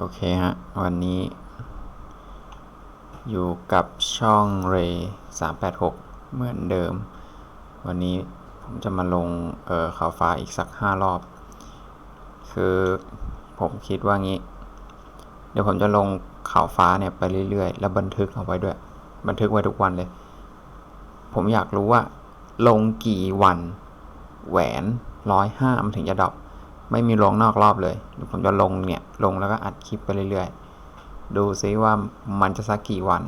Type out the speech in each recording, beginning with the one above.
โอเคฮะ วันนี้ อยู่กับช่องเรสามแปดหกเหมือนเดิม วันนี้ผมจะมาลง เอ่อข่าวฟ้าอีกสักห้ารอบ คือผมคิดว่างี้ เดี๋ยวผมจะลงข่าวฟ้าเนี่ยไปเรื่อยๆ แล้วบันทึกเอาไว้ด้วย บันทึกไว้ทุกวันเลย ผมอยากรู้ว่า ลงกี่วัน แหวนร้อยห้ามันถึงจะดรอป ไม่มีลงนอกรอบเลยผมจะลงเนี่ยลงแล้วก็อัดคลิปไปเรื่อยๆ ดูซิว่ามันจะสักกี่วัน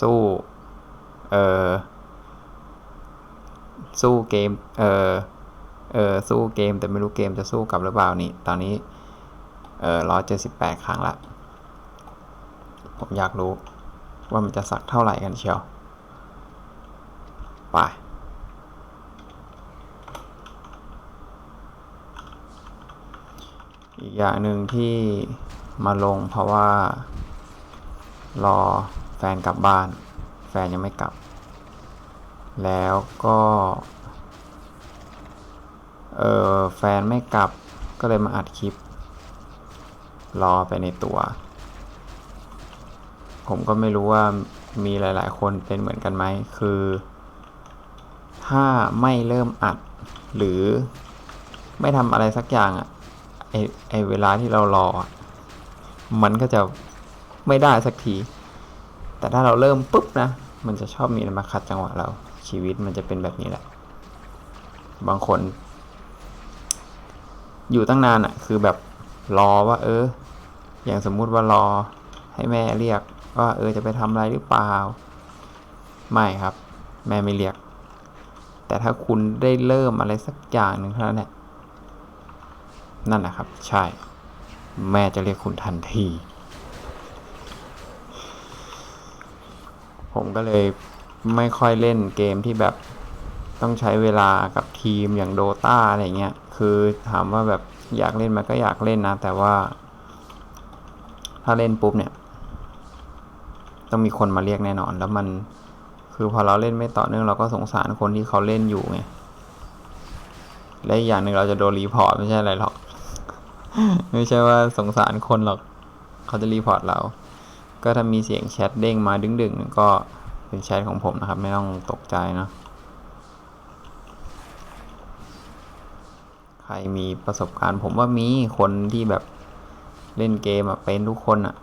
สู้เออสู้เกมเออเออสู้เกมแต่ไม่รู้เกมจะสู้กับหรือเปล่านี่ตอนนี้เออร้อยเจ็ดสิบแปดครั้งละผมอยากรู้ว่ามันจะสักเท่าไหร่กันเชียวไป อีกอย่างหนึ่งที่มาลงเพราะว่า รอแฟนกลับบ้าน แฟนยังไม่กลับ แล้วก็ เออแฟนไม่กลับก็เลยมาอัดคลิป รอไปในตัว ผมก็ไม่รู้ว่ามีหลาย ๆ คนเป็นเหมือนกันไหม คือ ถ้าไม่เริ่มอัด หรือไม่ทำอะไรสักอย่างอะ ไอไอเวลาที่เรารอ มันก็จะไม่ได้สักที แต่ถ้าเราเริ่มปุ๊บนะ มันจะชอบมีมาขัดจังหวะเรา ชีวิตมันจะเป็นแบบนี้แหละ บางคน อยู่ตั้งนานอะคือแบบรอว่า เออ อย่างสมมุติว่ารอ ให้แม่เรียกว่า เออจะไปทำอะไรหรือเปล่า ไม่ครับ แม่ไม่เรียก แต่ถ้าคุณได้เริ่มอะไรสักอย่างหนึ่งเท่านั้นแหละ นั่นแหละครับ ใช่ แม่จะเรียกคุณทันที ผมก็เลยไม่ค่อยเล่นเกมที่แบบต้องใช้เวลากับทีมอย่างโดตาอะไรเงี้ย คือถามว่าแบบอยากเล่นมันก็อยากเล่นนะ แต่ว่า ถ้าเล่นปุ๊บเนี่ย ต้องมีคนมาเรียกแน่นอน แล้วมันคือพอเราเล่นไม่ต่อเนื่องเราก็สงสารคนที่เขาเล่นอยู่ไงและอีกอย่างหนึ่งเราจะโดนรีพอร์ตไม่ใช่อะไรหรอก ไม่ใช่ว่าสงสารคนหรอก เขาจะรีพอร์ตเรา ก็ถ้ามีเสียงแชทเด้งมาดึงๆ ก็เป็นแชทของผมนะครับ ไม่ต้องตกใจนะใครมีประสบการณ์ ผมว่ามีคนที่แบบเล่นเกมอะเป็นทุกคนอะ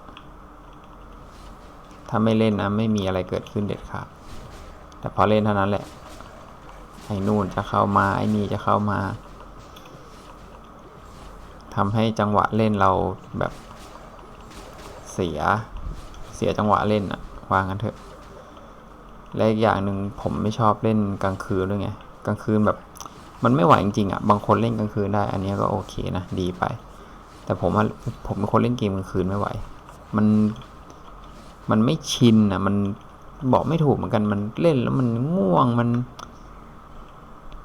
ถ้าไม่เล่นนะไม่มีอะไรเกิดขึ้นเด็ดขาด แต่พอเล่นเท่านั้นแหละ ไอ้นู่นจะเข้ามา ไอ้นี่จะเข้ามา ทำให้จังหวะเล่นเราแบบเสียเสียจังหวะเล่นอะวางกันเถอะ และอีกอย่างหนึ่งผมไม่ชอบเล่นกลางคืนด้วยไงกลางคืนแบบมันไม่ไหวจริงๆอะบางคนเล่นกลางคืนได้ อันนี้ก็โอเคนะดีไป แต่ผมว่าผมเป็นคนเล่นเกมกลางคืนไม่ไหว มันมันไม่ชินอะมันบอกไม่ถูกเหมือนกันมันเล่นแล้วมันง่วงมัน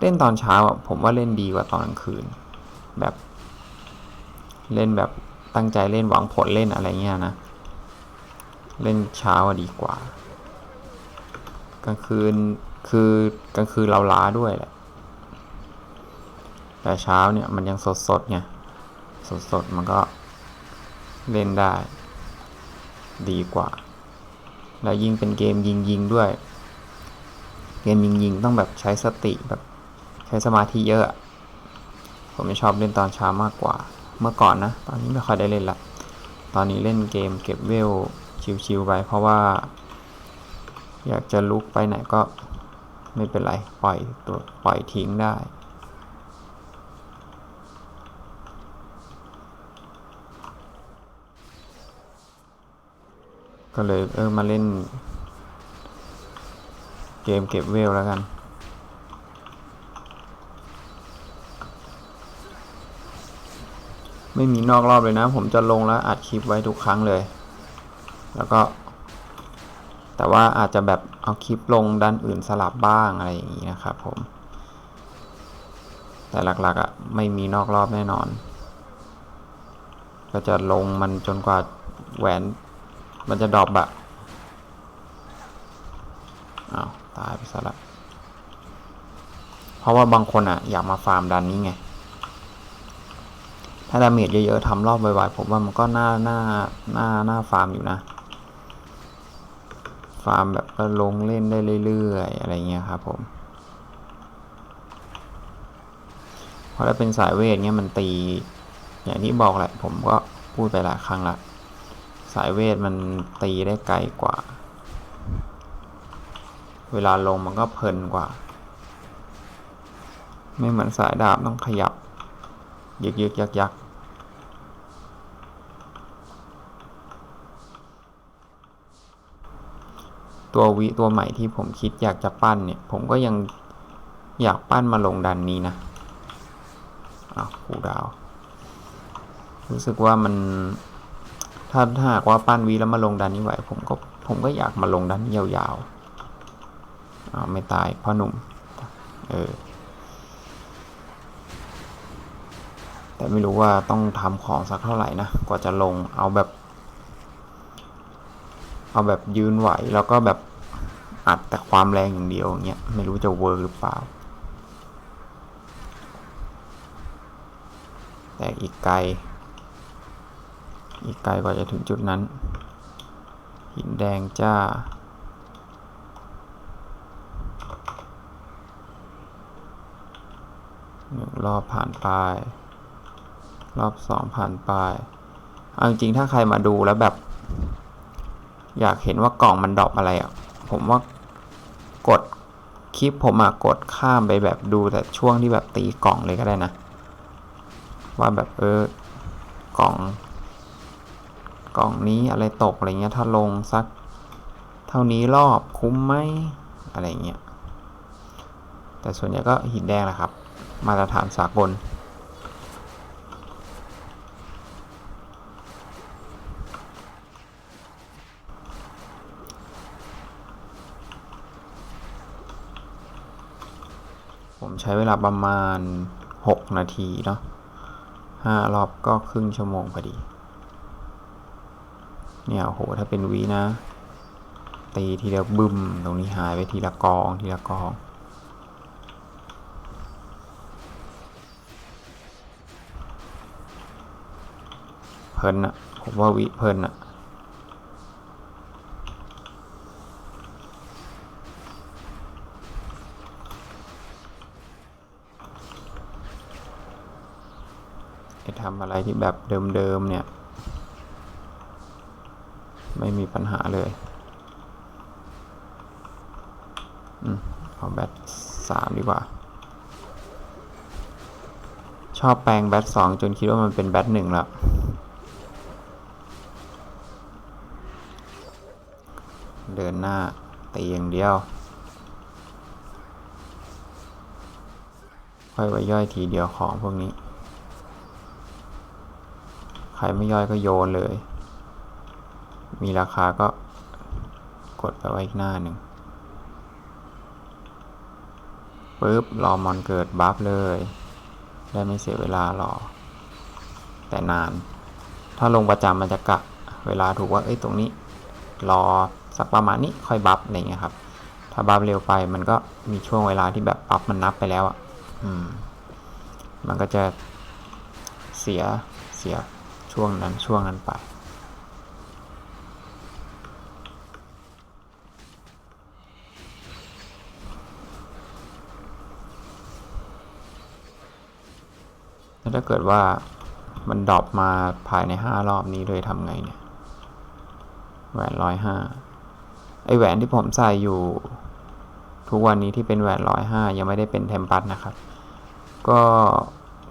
เล่นตอนเช้าอะผมว่าเล่นดีกว่าตอนกลางคืน แบบ เล่นแบบตั้งใจเล่นหวังผลเล่นอะไรเงี้ยนะ เล่นเช้าดีกว่า กลางคืนคือกลางคืนเราล้าด้วยแหละ แต่เช้าเนี่ยมันยังสดสดไงสดสดมันก็เล่นได้ ดีกว่า แล้วยิงเป็นเกมยิงยิงด้วย เกมยิงยิงต้องแบบใช้สติแบบใช้สมาธิเยอะ ผมไม่ชอบเล่นตอนเช้ามากกว่า เมื่อก่อนนะ ตอนนี้ไม่ค่อยได้เล่นละ ตอนนี้เล่นเกมเก็บเวลชิวๆไปเพราะว่า อยากจะลุกไปไหนก็ไม่เป็นไร ปล่อยตัวปล่อยทิ้งได้ก็เลยเออมาเล่น เกมเก็บเวลแล้วกัน ไม่มีนอกรอบเลยนะ ผมจะลงแล้วอัดคลิปไว้ทุกครั้งเลย แล้วก็ แต่ว่าอาจจะแบบเอาคลิปลงด้านอื่นสลับบ้างอะไรอย่างนี้นะครับผม แต่หลักๆอะ่ะไม่มีนอกรอบแน่นอน ก็จะลงมันจนกว่าแหวนมันจะดรอปอะอ้าวตายไปซะละเพราะว่าบางคนอะอยากมาฟาร์มดันนี้ไง ถ้าดาเมจเยอะๆทำรอบไวๆผมว่ามันก็น่าน่าน่าน่าฟาร์มอยู่นะ ฟาร์มแบบก็ลงเล่นได้เรื่อยๆอะไรเงี้ยครับผมเพราะถ้าเป็นสายเวทเงี้ยมันตี อย่างที่บอกแหละผมก็พูดไปหลายครั้งละสายเวทมันตีได้ไกลกว่า เวลาลงมันก็เพลินกว่า ไม่เหมือนสายดาบต้องขยับ ยึกยึกยักยักตัววิตัวใหม่ที่ผมคิดอยากจะปั้นเนี่ย ผมก็ยังอยากปั้นมาลงดันนี้นะอ้าวกูดาว รู้สึกว่ามัน ถ้าถ้าหากว่าปั้นวีแล้วมาลงดันนี้ไหวผมก็ผมก็อยากมาลงดันยาวๆอ้าวไม่ตายพ่อหนุ่ม เออ แต่ไม่รู้ว่าต้องทำของสักเท่าไหร่นะ กว่าจะลงเอาแบบ เอาแบบยืนไหวแล้วก็แบบอัดแต่ความแรงอย่างเดียวอย่างเงี้ยไม่รู้จะเวิร์กหรือเปล่า แต่อีกไกล อีกไกลกว่าจะถึงจุดนั้น หินแดงจ้าหนึ่งรอบผ่านไป รอบสองผ่านไปเอาจริงๆถ้าใครมาดูแล้วแบบ อยากเห็นว่ากล่องมันดรอปอะไรอะ ผมว่ากดคลิปผมอะกดข้ามไปแบบดูแต่ช่วงที่แบบตีกล่องเลยก็ได้นะ ว่าแบบเออกล่อง กล่องนี้อะไรตกอะไรเงี้ยถ้าลงสัก เท่านี้รอบคุ้มไหมอะไรเงี้ยแต่ส่วนใหญ่ก็หินแดงแหละครับ มาตรฐานสากล ใช้เวลาประมาณ 6 นาทีเนาะห้ารอบก็ครึ่งชั่วโมงพอดี เนี่ยโหถ้าเป็นวีนะ ตีทีละบึ้ม ตรงนี้หายไปทีละกอง ทีละกองเพลินอะผมว่าวิเพลินอะ ทำอะไรที่แบบเดิมๆเนี่ย ไม่มีปัญหาเลยอืมเอาแบตสามดีกว่า ชอบแปลงแบตสองจนคิดว่ามันเป็นแบตหนึ่งแล้วเดินหน้าตีอย่างเดียว ค่อยไว้ย่อยทีเดียวของพวกนี้ ใครไม่ย่อยก็โยนเลย มีราคาก็กดไปไว้อีกหน้าหนึ่งปุ๊บ รอมอนเกิดบัฟเลย ได้ไม่เสียเวลารอ แต่นาน ถ้าลงประจำมันจะกะเวลาถูกว่า เอ้ย ตรงนี้ รอสักประมาณนี้ค่อยบัฟอะไรเงี้ยครับ ถ้าบัฟเร็วไปมันก็มีช่วงเวลาที่แบบบัฟมันนับไปแล้วอะ อืม มันก็จะเสีย เสีย ช่วงนั้นช่วงนั้นไปแล้วถ้าเกิดว่ามันดรอปมาภายในห้ารอบนี้เลยทำไงเนี่ย แหวนร้อยห้าไอแหวนที่ผมใส่อยู่ ทุกวันนี้ที่เป็นแหวนร้อยห้ายังไม่ได้เป็นเทมปัสนะครับ ก็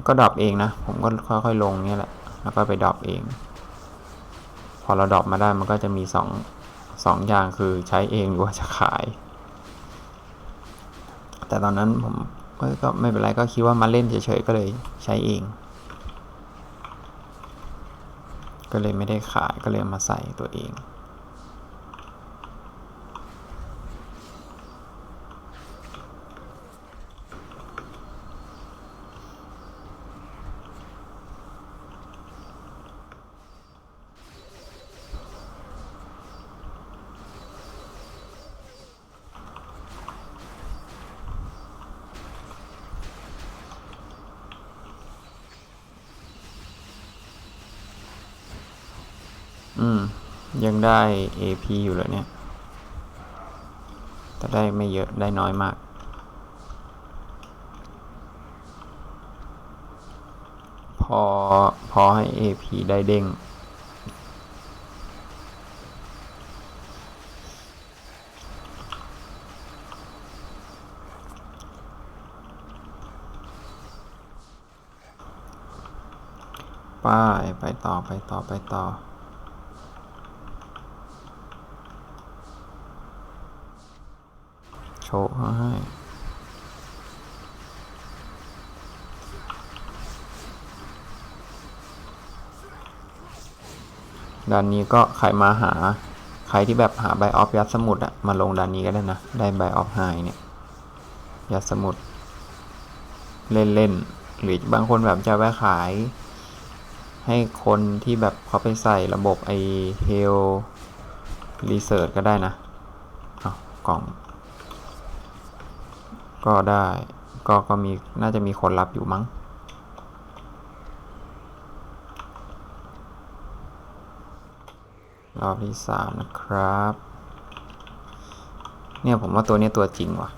ก็ดรอปเองนะ ผมก็ค่อยๆลงเนี่ยแหละ แล้วก็ไปดรอปเอง พอเราดรอปมาได้มันก็จะมีสองสองอย่างคือใช้เองหรือว่าจะขาย แต่ตอนนั้นผมก็ไม่เป็นไรก็คิดว่ามาเล่นเฉยๆก็เลยใช้เอง ก็เลยไม่ได้ขายก็เลยมาใส่ตัวเอง อืม ยังได้ AP อยู่เลยเนี่ย แต่ได้ไม่เยอะได้น้อยมาก พอ พอให้ AP ได้เด้งไปไปต่อไปต่อไปต่อ โชว์เขาให้ด้านนี้ก็ใครมาหาใครที่แบบหาใบออฟยัดสมุดอะมาลงด้านนี้ก็ได้นะ ได้ใบออฟไฮเนี่ยยัดสมุด เล่นๆ หรือบางคนแบบจะไว้ขาย ให้คนที่แบบเขาไปใส่ระบบไอเฮลรีเสิร์ชก็ได้นะ เอากล่อง ก็ได้ก็ก็มีน่าจะมีคนรับอยู่มั้ง รอบที่สามนะครับ เนี่ยผมว่าตัวนี้ตัวจริงว่ะ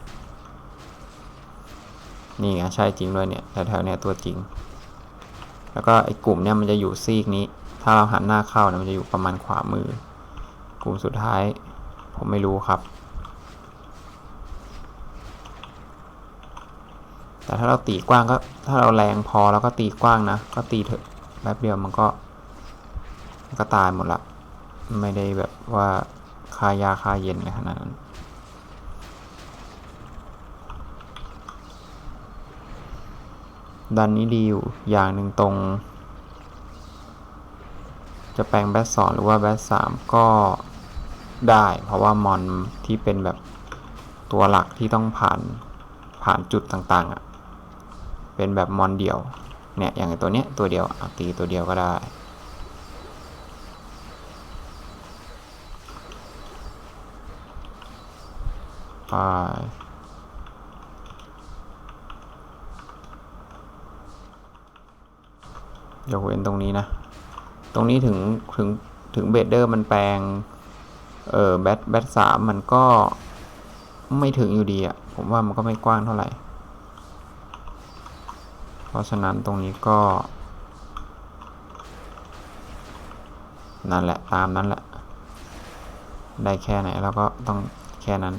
นี่ไงใช่จริงด้วยเนี่ยแถวๆเนี้ยตัวจริง แล้วก็ไอ้กลุ่มเนี่ยมันจะอยู่ซีกนี้ ถ้าเราหันหน้าเข้าเนี่ยมันจะอยู่ประมาณขวามือ กลุ่มสุดท้าย ผมไม่รู้ครับ แต่ถ้าเราตีกว้างก็ถ้าเราแรงพอแล้วก็ตีกว้างนะ ก็ตีเถอะแป๊บเดียวมันก็มันก็ตายหมดละไม่ได้แบบว่าคายาคาเย็นขนาดนั้นดันนี้ดีอยู่อย่างหนึ่งตรง จะแปลงแบทสองหรือว่าแบทสามก็ได้ เพราะว่ามอนที่เป็นแบบตัวหลักที่ต้องผ่านผ่านจุดต่างๆอะ่ะ เป็นแบบมอนเดียวเนี่ยอย่างตัวเนี้ยตัวเดียวตีตัวเดียวก็ได้ไปยกเว้นตรงนี้นะ ตรงนี้ถึงถึงถึงเบดเดอร์มันแปลง เออแบทแบทสามมันก็ไม่ถึงอยู่ดีอะ่ะ ผมว่ามันก็ไม่กว้างเท่าไหร่ เพราะฉะนั้นตรงนี้ก็ นั่นแหละตามนั้นแหละ ได้แค่ไหนเราก็ต้องแค่นั้น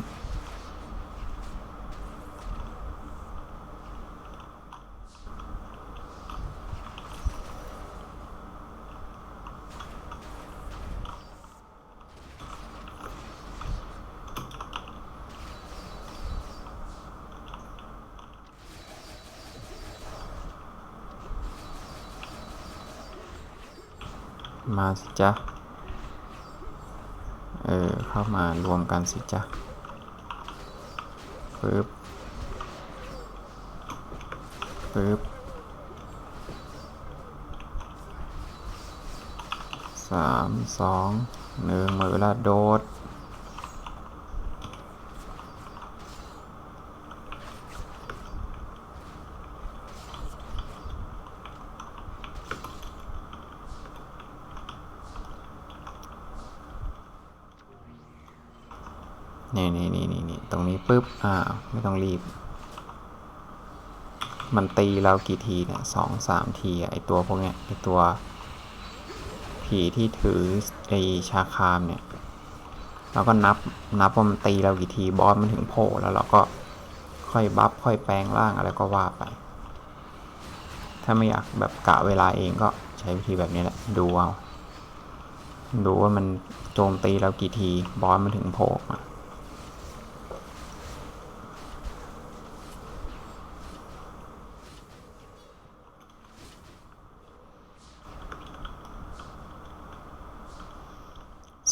มาสิจ๊ะ เออ เข้ามารวมกันสิจ๊ะปึ๊บปึ๊บสามสองหนึ่งหมดเวลาโดด นี่นี่นี่นี่นี่ตรงนี้ปุ๊บ อ่า ไม่ต้องรีบ มันตีเรากี่ทีเนี่ยสองสามทีไอตัวพวกเนี้ยไอตัว ผีที่ถือไอชาคามเนี่ยเราก็นับนับว่ามันตีเรากี่ทีบอสมันถึงโผล่แล้วเราก็ค่อยบัฟค่อยแปลงร่างอะไรก็ว่าไป ถ้าไม่อยากแบบกะเวลาเองก็ใช้วิธีแบบนี้แหละ ดูเอาดูว่ามันโจมตีเรากี่ทีบอสมันถึงโผล่มา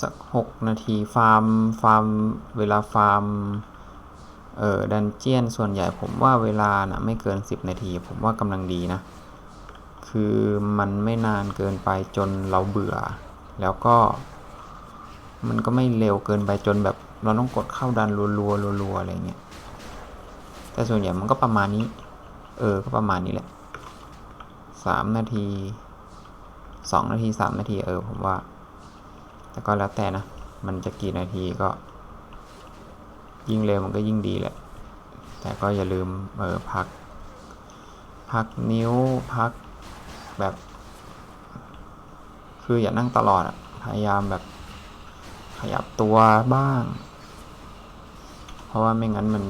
สักหกนาทีฟาร์มฟาร์มเวลาฟาร์มเออดันเจียนส่วนใหญ่ผมว่าเวลานะไม่เกินสิบนาที ผมว่ากำลังดีนะ คือมันไม่นานเกินไปจนเราเบื่อ แล้วก็ มันก็ไม่เร็วเกินไปจนแบบเราต้องกดเข้าดันรัวๆรัวๆอะไรเงี้ยแต่ส่วนใหญ่มันก็ประมาณนี้ เออ ก็ประมาณนี้แหละสามนาทีสองนาทีสามนาทีเออผมว่า แต่ก็แล้วแต่นะ มันจะกี่นาทีก็ ยิ่งเร็วมันก็ยิ่งดีแหละ แต่ก็อย่าลืมเออพัก พักนิ้วพักแบบ คืออย่านั่งตลอดอะพยายามแบบขยับตัวบ้าง เพราะว่าไม่งั้นมัน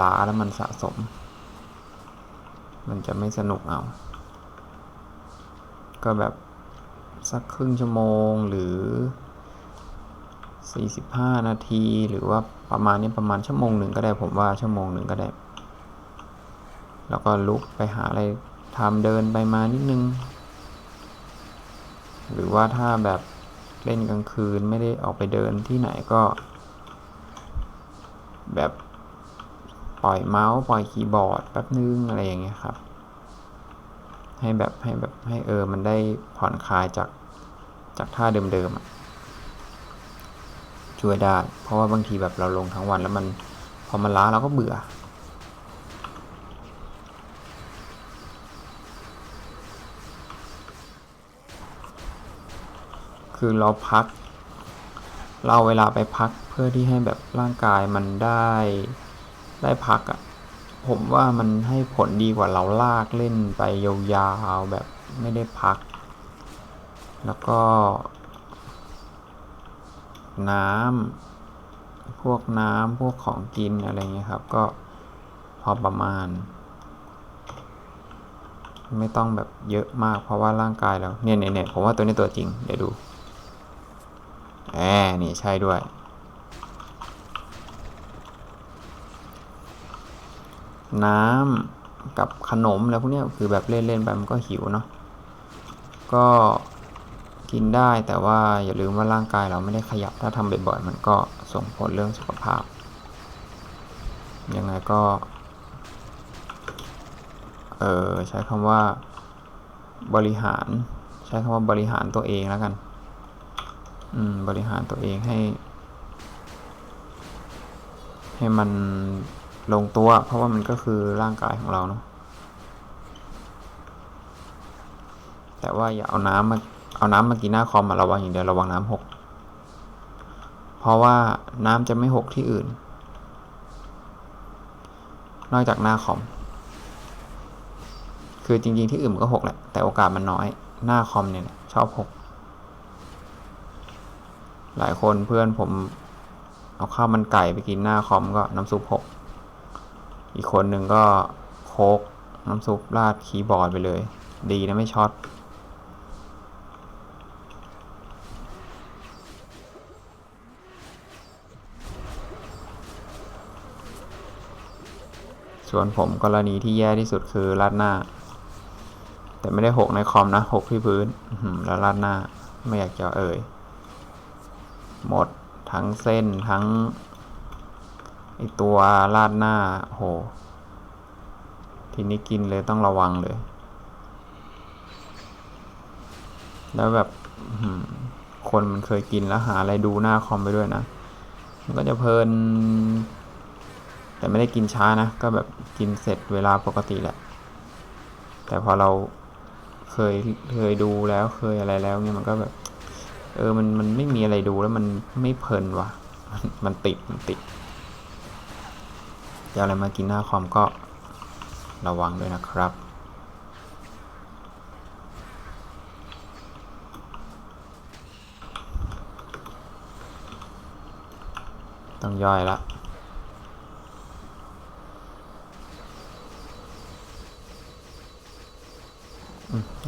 ล้าแล้วมันสะสม มันจะไม่สนุกเอา ก็แบบ สักครึ่งชั่วโมงหรือ 45 นาทีหรือว่าประมาณนี้ประมาณชั่วโมงหนึ่งก็ได้ผมว่าชั่วโมงหนึ่งก็ได้ แล้วก็ลุกไปหาอะไรทำเดินไปมานิดนึง หรือว่าถ้าแบบเล่นกลางคืนไม่ได้ออกไปเดินที่ไหนก็ แบบปล่อยเมาส์ปล่อยคีย์บอร์ดแป๊บนึงอะไรอย่างเงี้ยครับ ให้แบบให้แบบให้เออมันได้ผ่อนคลายจากจากท่าเดิมๆช่วยได้ เพราะว่าบางทีแบบเราลงทั้งวันแล้วมันพอมันล้าเราก็เบื่อคือเราพัก เราเวลาไปพักเพื่อที่ให้แบบร่างกายมันได้ได้พักอะ่ะ ผมว่ามันให้ผลดีกว่าเราลากเล่นไปยาวๆแบบไม่ได้พัก แล้วก็ น้ำพวกน้ำพวกของกินอะไรเงี้ยครับ ก็พอประมาณ ไม่ต้องแบบเยอะมากเพราะว่าร่างกายเราเนี่ยเนี่ยเนี่ยผมว่าตัวนี้ตัวจริง เดี๋ยวดูแหมนี่ใช่ด้วย น้ำกับขนมอะไรพวกนี้คือแบบเล่นๆไปมันก็หิวเนาะก็กินได้แต่ว่าอย่าลืมว่าร่างกายเราไม่ได้ขยับถ้าทำบ่อยๆมันก็ส่งผลเรื่องสุขภาพ ยังไงก็ เออใช้คำว่าบริหาร ใช้คำว่าบริหารตัวเองแล้วกัน อืม บริหารตัวเองให้ ให้มัน ลงตัว เพราะว่ามันก็คือร่างกายของเราเนาะแต่ว่าอย่าเอาน้ำมาเอาน้ำมากินหน้าคอมมาระวังอย่างเดียวระวังน้ำหก เพราะว่าน้ำจะไม่หกที่อื่น นอกจากหน้าคอม คือจริงๆที่อื่นมันก็หกแหละ แต่โอกาสมันน้อย หน้าคอมเนี่ยชอบหก หลายคนเพื่อนผมเอาข้าวมันไก่ไปกินหน้าคอมก็น้ำซุปหก อีกคนหนึ่งก็โคกน้ำซุปราดคีย์บอร์ดไปเลย ดีนะไม่ช็อตส่วนผมกรณีที่แย่ที่สุดคือราดหน้า แต่ไม่ได้หกในคอมนะหกที่พื้นแล้วราดหน้าไม่อยากจะเอ่ย หมดทั้งเส้นทั้ง ไอตัวราดหน้าโห ทีนี้กินเลยต้องระวังเลย แล้วแบบคนมันเคยกินแล้วหาอะไรดูหน้าคอมไปด้วยนะ มันก็จะเพลิน แต่ไม่ได้กินช้านะ ก็แบบกินเสร็จเวลาปกติแหละ แต่พอเราเคยเคยดูแล้วเคยอะไรแล้วเนี่ยมันก็แบบ เออมันมันไม่มีอะไรดูแล้วมันไม่เพลินว่ะมันมันติดมันติด จะอาอะไรมากินหน้าคอมก็ระวังด้วยนะครับ ต้องย่อยละ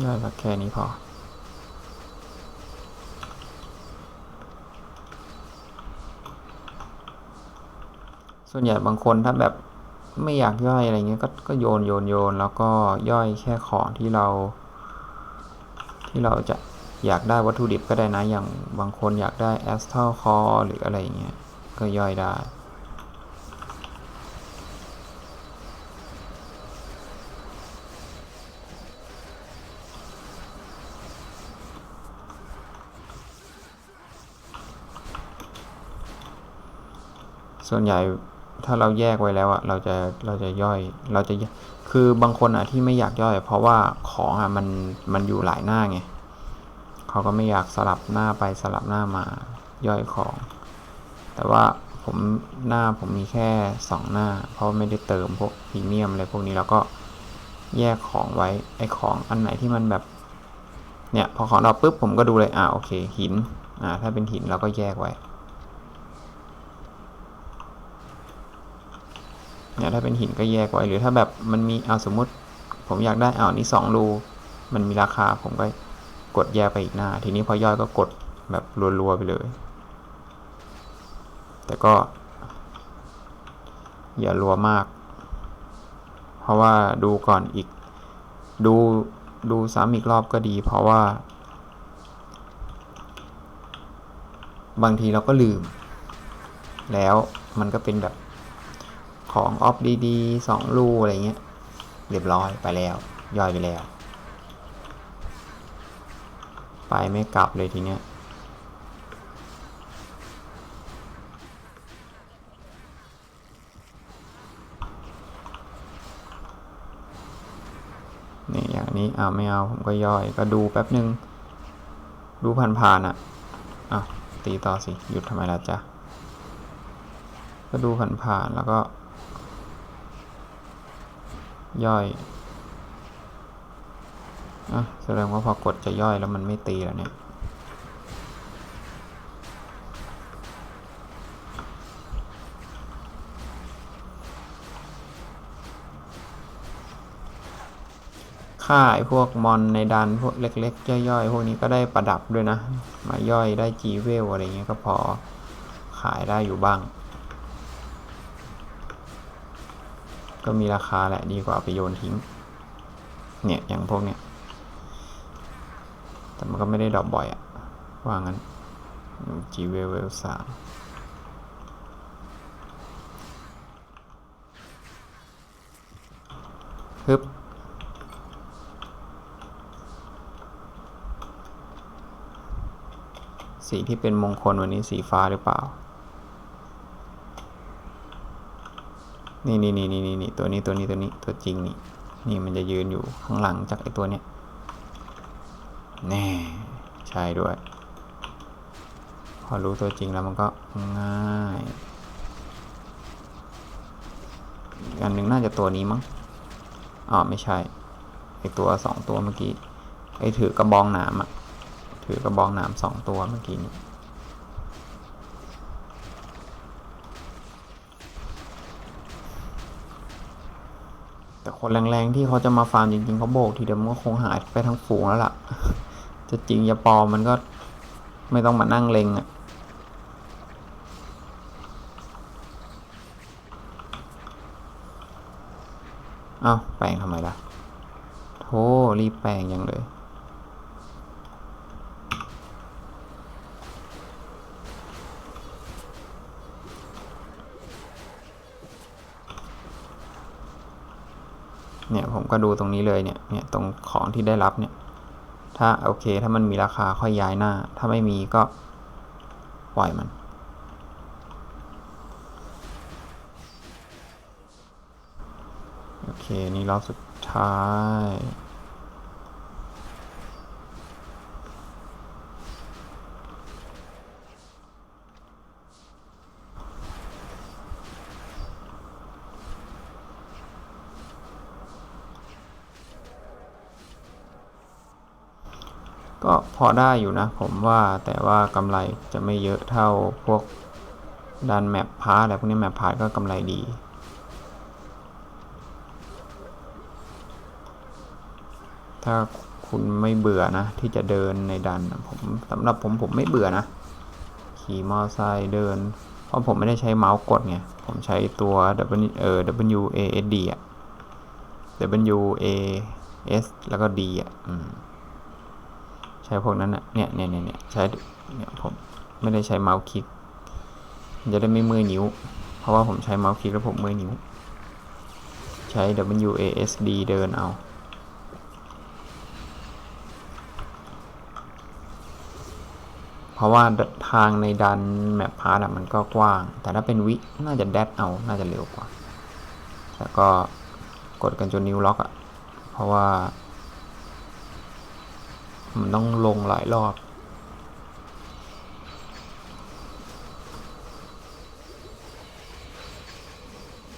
ย่อยละแค่นี้พอ ส่วนใหญ่บางคนถ้าแบบไม่อยากย่อยอะไรเงี้ยก็ก็โยนโยนโยนแล้วก็ย่อยแค่ของที่เรา ที่เราจะอยากได้วัตถุดิบก็ได้นะอย่างบางคนอยากได้แอสทัลคอหรืออะไรเงี้ยก็ย่อยได้ ส่วนใหญ่ ถ้าเราแยกไว้แล้วอะเราจะเราจะย่อยเราจะย่อยคือบางคนอะที่ไม่อยากย่อย เพราะว่าของอะมันมันอยู่หลายหน้าไงเขาก็ไม่อยากสลับหน้าไปสลับหน้ามาย่อยของ แต่ว่าผมหน้าผมมีแค่สองหน้า เพราะไม่ได้เติมพวกพรีเมียมอะไรพวกนี้แล้วก็แยกของไว้ไอของอันไหนที่มันแบบ เนี่ยพอของเราปุ๊บผมก็ดูเลยอ่าโอเค หินอ่าถ้าเป็นหินเราก็แยกไว้ เนี่ยถ้าเป็นหินก็แยกไว้ หรือถ้าแบบมันมีเอาสมมุติ ผมอยากได้เอานี่สองรูมันมีราคาผมก็กดแยกไปอีกหน้า ทีนี้พอย่อยก็กดแบบรัวๆไปเลย แต่ก็ อย่ารัวมาก เพราะว่าดูก่อนอีก ดูดูซ้ำอีกรอบก็ดี เพราะว่า บางทีเราก็ลืม แล้วมันก็เป็นแบบ ของออฟดีๆสองรูอะไรเงี้ย เรียบร้อยไปแล้ว ย่อยไปแล้ว ไปไม่กลับเลยทีเนี้ยนี่อย่างนี้เอาไม่เอา ผมก็ย่อย ก็ดูแป๊บหนึ่งดูผ่านๆอะอะตีต่อสิ หยุดทำไมล่ะจ๊ะ ก็ดูผ่านๆแล้วก็ ย่อยอะแสดงว่าพอกดจะย่อยแล้วมันไม่ตีแล้วเนี่ยค่าไอ้พวกมอนในดันพวกเล็กๆ ย่อยๆ พวกนี้ก็ได้ประดับด้วยนะ มาย่อยได้จีเวลอะไรเงี้ยก็พอขายได้อยู่บ้าง ก็มีราคาแหละดีกว่าไปโยนทิ้ง เนี่ยอย่างพวกเนี้ย แต่มันก็ไม่ได้ดรอปบ่อยอะว่างั้นจีเวลเวลสามฮึบสีที่เป็นมงคลวันนี้สีฟ้าหรือเปล่า นี่นี่นี่นี่นี่นี่ตัวนี้ตัวนี้ตัวนี้ตัวจริงนี่นี่มันจะยืนอยู่ข้างหลังจากไอตัวเนี้ยแน่ใช่ด้วย พอรู้ตัวจริงแล้วมันก็ง่ายอันหนึ่งน่าจะตัวนี้มั้งอ๋อไม่ใช่ไอตัวสองตัวเมื่อกี้ไอถือกระบองหนามอะถือกระบองหนามสองตัวเมื่อกี้นี้ แต่คนแรงๆที่เขาจะมาฟาร์มจริงๆเขาโบกทีเดียวมันก็คงหายไปทั้งฝูงแล้วล่ะ จะจริงจะปลอมมันก็ไม่ต้องมานั่งเลงอะ่ะเอ้าแปลงทำไมล่ะโธ่รีบแปลงยังเลย เนี่ยผมก็ดูตรงนี้เลยเนี่ยเนี่ยตรงของที่ได้รับเนี่ย ถ้าโอเค ถ้ามันมีราคาค่อยย้ายหน้า ถ้าไม่มีก็ปล่อยมัน โอเค นี่รอบสุดท้าย ก็พ อได้อยู่นะผมว่าแต่ว่ากำไรจะไม่เยอะเท่าพวกดันแมปพาร์อะไรพวกนี้แมปพาร์ก็กำไรดี ถ้าคุณไม่เบื่อนะ ที่จะเดินในดันผมสำหรับผมผมไม่เบื่อนะ ขี่มอไซค์เดิน เพราะผมไม่ได้ใช้เมาส์กดไง ผมใช้ตัว W เอ่อ W A S D อะ W A S แล้วก็ D อะอืม ใช้พวกนั้นอะเนี่ยเนี่ยเนี่ยเนี่ยใช้เนี่ยผมไม่ได้ใช้เมาส์คลิกมันจะได้ไม่เมื่อยนิ้ว เพราะว่าผมใช้เมาส์คลิกแล้วผมเมื่อยนิ้ว ใช้ W A S D เดินเอาเพราะว่าทางในดันแมปพาร์ตอะมันก็กว้าง แต่ถ้าเป็นวิน่าจะแดดเอา น่าจะเร็วกว่า แล้วก็กดกันจนนิ้วล็อกอะเพราะว่า มันต้องลงหลายรอบ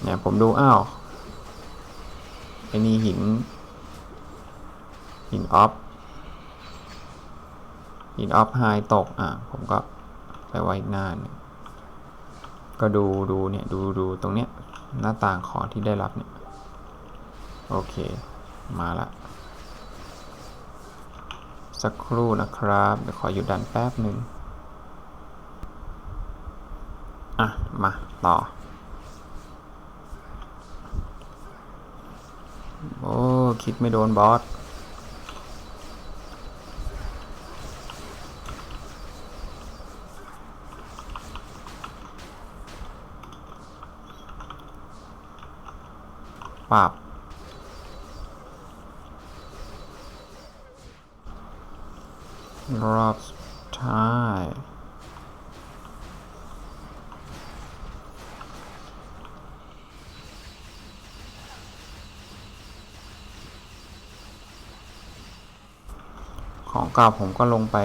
เนี่ยผมดูอ้าวไอ้นี่หิน หินออฟ หินออฟไฮตก อะ ผมก็ไปไว้หน้าหนึงก็ดูดูเนี่ย ดูดูตรงเนี้ย หน้าต่างของที่ได้รับเนี่ย โอเค มาละ สักครู่นะครับ เดี๋ยวขอหยุดดันแป๊บหนึ่งอะ มาต่อ โอ้ คิดไม่โดนบอสปรับ รอบสุดท้ายของเก่าผมก็ลงไป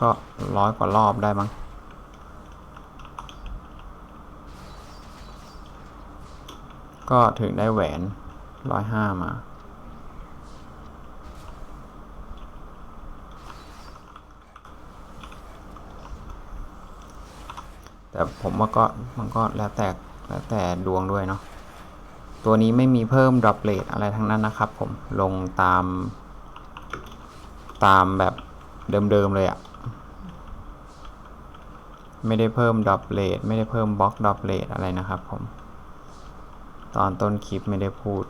ก็ร้อยกว่ารอบได้มั้ง ก็ถึงได้แหวนร้อยห้ามา แต่ผมว่าก็มันก็แล้วแต่แล้วแต่ดวงด้วยเนาะตัวนี้ไม่มีเพิ่มดรอปเลทอะไรทั้งนั้นนะครับ ผมลงตาม ตามแบบเดิมๆเลยอะไม่ได้เพิ่มดรอปเลทไม่ได้เพิ่มบล็อกดรอปเลทอะไรนะครับผม ตอนต้นคลิปไม่ได้พูด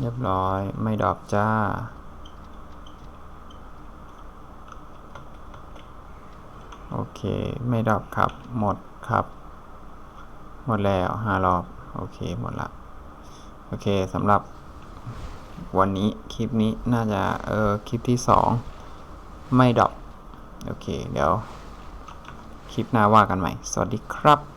เรียบร้อยไม่ดรอปจ้า โอเค ไม่ดรอปครับ หมดครับ หมดแล้วห้ารอบ โอเค หมดละ โอเคสำหรับวันนี้ คลิปนี้น่าจะ เออ คลิปที่สองไม่ดรอป โอเค เดี๋ยว คลิปหน้าว่ากันใหม่ สวัสดีครับ